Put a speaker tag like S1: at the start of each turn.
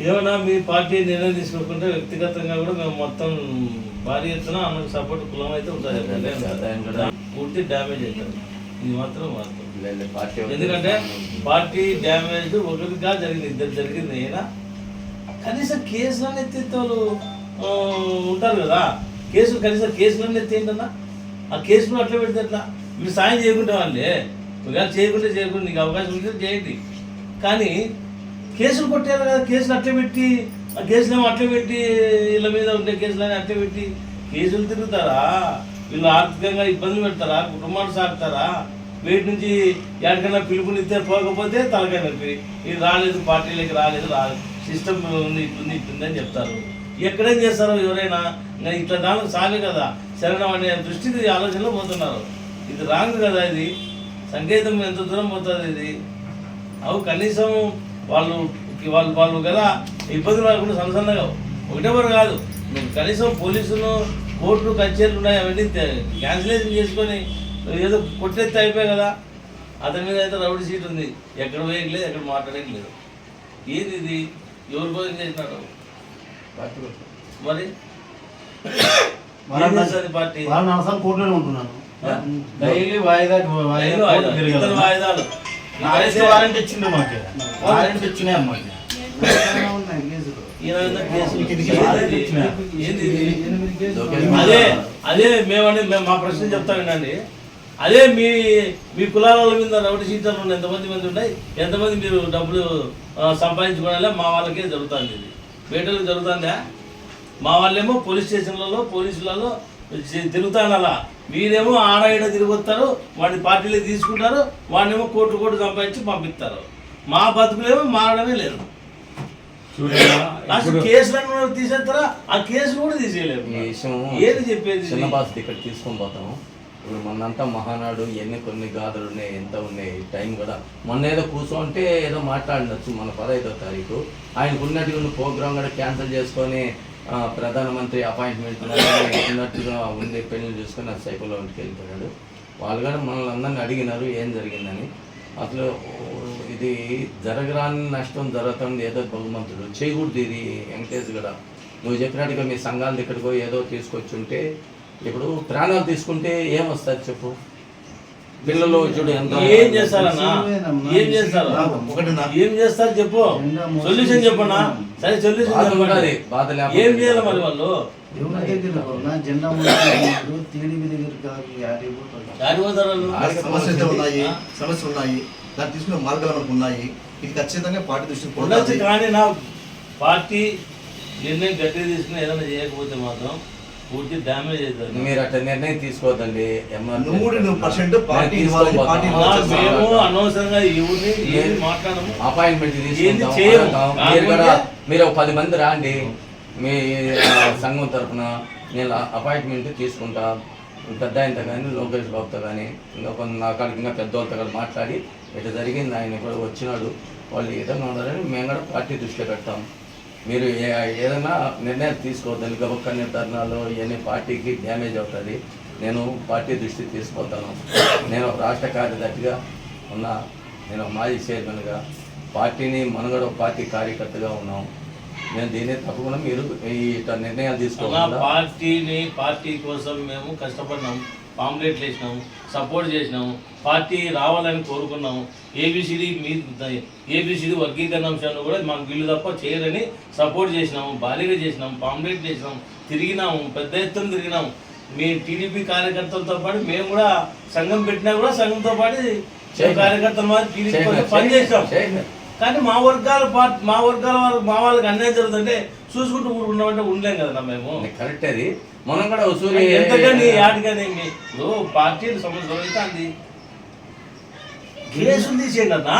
S1: ఏమన్నా మీ పార్టీ నిర్ణయం తీసుకోకుంటే వ్యక్తిగతంగా కూడా మేము మొత్తం భారీ ఎత్తున ఆమెకు సపోర్ట్ కులం అయితే ఉంటుంది పూర్తి డ్యామేజ్ అవుతుంది. ఇది మాత్రం వాస్తవం ఎందుకంటే పార్టీ డ్యామేజ్ ఒకరిగా జరిగింది ఇద్దరు జరిగింది అయినా కనీసం కేసులను ఎత్తే వాళ్ళు ఆ, ఉంటారు కదా. కేసులు కనీసం కేసులను ఎత్తి ఏంటన్నా? ఆ కేసులు అట్లా పెడితే ఎట్లా? మీరు సాయం చేయకుంటే వాళ్ళే. ఒకవేళ చేయకుంటే చేయకుండా నీకు అవకాశం ఉంటే చేయండి. కానీ కేసులు కొట్టేయాలి కదా కేసులు అట్లే పెట్టి ఆ కేసులు ఏమో అట్లే పెట్టి వీళ్ళ మీద ఉండే కేసులు అని అట్లే పెట్టి కేసులు తిరుగుతారా? వీళ్ళు ఆర్థికంగా ఇబ్బందులు పెడతారా? కుటుంబాలు సాగుతారా? వీటి నుంచి ఎక్కడికైనా పిలుపునిస్తే పోకపోతే తలకాయ నొప్పి. ఇది రాలేదు పార్టీలకి రాలేదు రాలేదు సిస్టమ్ ఉంది ఇట్లుంది ఇట్లుంది అని చెప్తారు. ఎక్కడేం చేస్తారో ఎవరైనా ఇట్లా దానికి సాగే కదా. శరణం అనే దృష్టికి ఆలోచనలో పోతున్నారు. ఇది రాంగ్ కదా ఇది. సంకేతం ఎంత దూరం పోతుంది ఇది? అవు కనీసం వాళ్ళు వాళ్ళు వాళ్ళు కదా ఇబ్బందులు రాకుండా సన్నసన్నగా ఒకటే వరకు కాదు. నువ్వు కనీసం పోలీసులు కోర్టులు కచేరీలు ఉన్నాయి అవన్నీ క్యాన్సిలేషన్ చేసుకొని ఏదో కొట్టేస్తే అయిపోయాయి కదా. అతని మీద అయితే రౌడీ సీట్ ఉంది. ఎక్కడ పోయట్లేదు ఎక్కడ మాట్లాడట్లేదు. ఏంది ఇది? ఎవరి కోసం
S2: పార్టీ ఒకటి.
S1: మరి? పార్టీ?
S3: కోర్టులోనే ఉంటున్నాను.
S4: డైలీ వాయిదా
S1: వాయిదాలు,
S4: నాలుగు వారెంట్ ఇచ్చిండు మాకు. వారెంట్ ఇచ్చినాయి అమ్మాయి
S1: అదే అదే మేమని మేము మా ప్రశ్న చెప్తా వినండి. అదే మీ మీ కులాల మీద రౌడీ సీటర్లు ఉన్నాయి ఎంతమంది మంది ఉన్నాయి? ఎంతమంది మీరు డబ్బులు సంపాదించుకోవాలా మా వాళ్ళకే జరుగుతుంది ఇది. వేటలకు జరుగుతుందా? మా వాళ్ళేమో పోలీస్ స్టేషన్లలో పోలీసులలో తి- తిరుగుతాను అలా మీరేమో ఆడ ఈడ తిరుగుతారు వాడిని పార్టీలకు తీసుకుంటారు వాడినేమో కోట్లు కోట్లు సంపాదించి పంపిస్తారు. మా బతుకులేమో మారడమే లేదు. కేసులను తీసేస్తారా? ఆ కేసులు కూడా తీసేయలేము ఏది చెప్పేది? ఇది?
S2: చిన్న బాస్ ఇక్కడ తీసుకొని పోతాము ఇప్పుడు మొన్నంతా మహానాడు ఎన్ని కొన్ని గాథలు ఉన్నాయి ఎంత ఉన్నాయి టైం కూడా మొన్న ఏదో కూర్చోంటే ఏదో మాట్లాడినచ్చు మన పదహైదో తారీఖు. ఆయనకు ప్రోగ్రామ్ కూడా క్యాన్సిల్ చేసుకొని ప్రధానమంత్రి అపాయింట్మెంట్ ఉన్నట్టుగా ఉండే పెళ్ళి చూసుకొని అది సైకిల్లో ఇంటికి వెళ్ళిపోయాడు వాళ్ళు కూడా మనల్ని అందరినీ అడిగినారు ఏం జరిగిందని. అసలు ఇది జరగరాని నష్టం జరుగుతుంది ఏదో భగవంతుడు చేయకూడదు ఇది వెంకటేష్ కూడా. నువ్వు చెప్పినట్టుగా మీ సంఘాల దగ్గరకో ఏదో తీసుకొచ్చి ఉంటే ఇప్పుడు ప్రాణాలు తీసుకుంటే ఏమొస్తుంది చెప్పు? పిల్లలు చూడు ఎంత
S1: ఏం చేస్తారన్నా? ఏం చేస్తారు?
S4: ఒకటి నా-
S1: ఏం చేస్తారు చెప్పు. సొల్యూషన్ చెప్పన్నా సరే సొల్యూషన్ చెప్పండి. ఏం చేయాలి మరి వాళ్ళు?
S4: సమస్యలు ఉన్నాయి? సమస్యలు ఉన్నాయి. దాన్ని తీసుకునే మార్గాలు మనకు ఉన్నాయి. ఇది ఖచ్చితంగా పార్టీ దృష్టికి పోతుంది.
S1: కానీ నా పార్టీ నిర్ణయం గట్టిగా తీసుకుని ఏదైనా చేయకపోతే మాత్రం పూర్తి డ్యామేజ్ అవుతుంది
S2: మీరు అట్లా నిర్ణయం తీసుకోవద్దండి.
S4: నూరు పర్సెంట్ పార్టీ.
S1: మేము అనవసరంగా ఎవరిని ఏది మాట్లాడము.
S2: అపాయింట్మెంట్. మీరు కూడా మీరు ఒక పది మంది రాండి. మీ సంఘం తరఫున నేను అపాయింట్మెంట్ తీసుకుంటా. పెద్ద ఆయనతో కానీ లోకేష్ బాబుతో కానీ ఇంకా కొంత నా కాడికి ఇంకా పెద్దవాళ్ళతో కూడా మాట్లాడి ఇట్లా జరిగింది ఆయన కూడా వచ్చినాడు. వాళ్ళు ఏదైనా ఉండాలని మేము కూడా పార్టీ దృష్టిలో పెడతాం. మీరు ఏ- ఏదైనా నిర్ణయం తీసుకోవద్దని గబక్క నిర్ధారణలు ఇవన్నీ పార్టీకి డ్యామేజ్ అవుతుంది. నేను పార్టీ దృష్టికి తీసుకుపోతాను నేను రాష్ట్ర కార్యదర్శిగా ఉన్న నేను మాజీ చైర్మన్గా పార్టీని మనగడ ఒక పార్టీ కార్యకర్తగా ఉన్నాం. నేను దీన్ని తప్పకుండా మీరు ఈ నిర్ణయాలు తీసుకోకుండా
S1: పార్టీని పార్టీ కోసం మేము కష్టపడినాం. పాంప్లెట్లు వేసినాం సపోర్ట్ చేసినాము పార్టీ రావాలని కోరుకున్నాము ఏబిసిడి మీ ఏబిసిడి వర్గీకరణ అంశాన్ని కూడా మాకు వీళ్ళు తప్ప చేయరని సపోర్ట్ చేసినాము భారీగా చేసినాము పాంప్లెట్ చేసినాము తిరిగినాము పెద్ద ఎత్తున తిరిగినాము మీ టీడీపీ కార్యకర్తలతో పాటు మేము కూడా సంఘం పెట్టినా కూడా సంఘంతో పాటు. కార్యకర్తల మాది టీడీపీ
S2: చేయండి.
S1: కానీ మా వర్గాల పార్టీ మా వర్గాల వాళ్ళకి మా వాళ్ళకి అన్యాయం జరుగుతుంటే చూసుకుంటూ ఊరుకున్నామంటే ఉండలేం కదా మేము.
S2: కరెక్ట్ అది. మనం కూడా ఉసూరి
S1: ఎంతకని యాడికని ఇప్పుడు పార్టీలు సమస్య జరుగుతుంది కేసులు తీసేయండి అన్న.